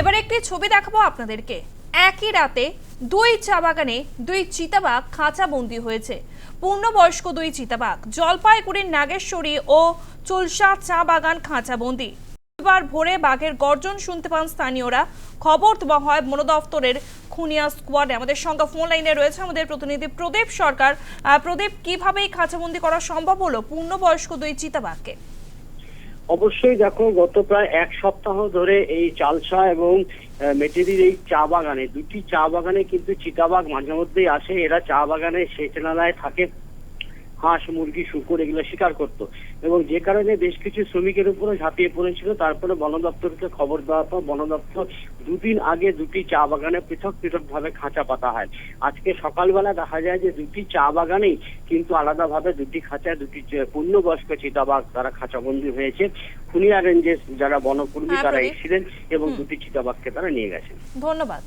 এবার একটি ছবি দেখাবো আপনাদেরকে। একই রাতে দুই চা বাগানে দুই চিতাবাঘ খাঁচা বন্দি হয়েছে। পূর্ণবয়স্ক দুই চিতাবাঘ, জলপাইগুড়ির নাগেশ্বরী ও চুলসা চা বাগান খাঁচা বন্দি এবার ভোরে বাঘের গর্জন শুনতে পান স্থানীয়রা। খবর দেওয়া হয় বন দফতরের খুনিয়া স্কোয়াডে। আমাদের সঙ্গে ফোন লাইনে রয়েছে আমাদের প্রতিনিধি প্রদীপ সরকার। প্রদীপ, কীভাবে এই খাঁচাবন্দি করা সম্ভব হলো পূর্ণবয়স্ক দুই চিতাবাঘকে? অবশ্যই দেখো, গত প্রায় এক সপ্তাহ ধরে এই চালসা এবং মেটেরির এই চা বাগানে, দুটি চা বাগানে কিন্তু চিতাবাঘ মাঝে মধ্যেই আসে। এরা চা বাগানে সেচনালায় থাকে। হাঁস মুরগি শুকুর এগুলো শিকার করত। এবং যে কারণে বেশ কিছু শ্রমিকের উপরে ঝাঁপিয়ে পড়েছিল। তারপরে বন দপ্তরকে খবর দেওয়ার পর বন দপ্তর দুদিন আগে দুটি চা বাগানে পৃথক পৃথক ভাবে খাঁচা পাতা হয়। আজকে সকালবেলা দেখা যায় যে দুটি চা বাগানেই কিন্তু আলাদাভাবে দুটি খাঁচায় দুটি পূর্ণবয়স্ক চিতাবাঘ তারা খাঁচাবন্দি হয়েছে। খুনিয়া রেঞ্জের যারা বনকর্মী হ্যাঁ, তারা এসেছিলেন এবং দুটি চিতাবাঘকে তারা নিয়ে গেছেন। ধন্যবাদ।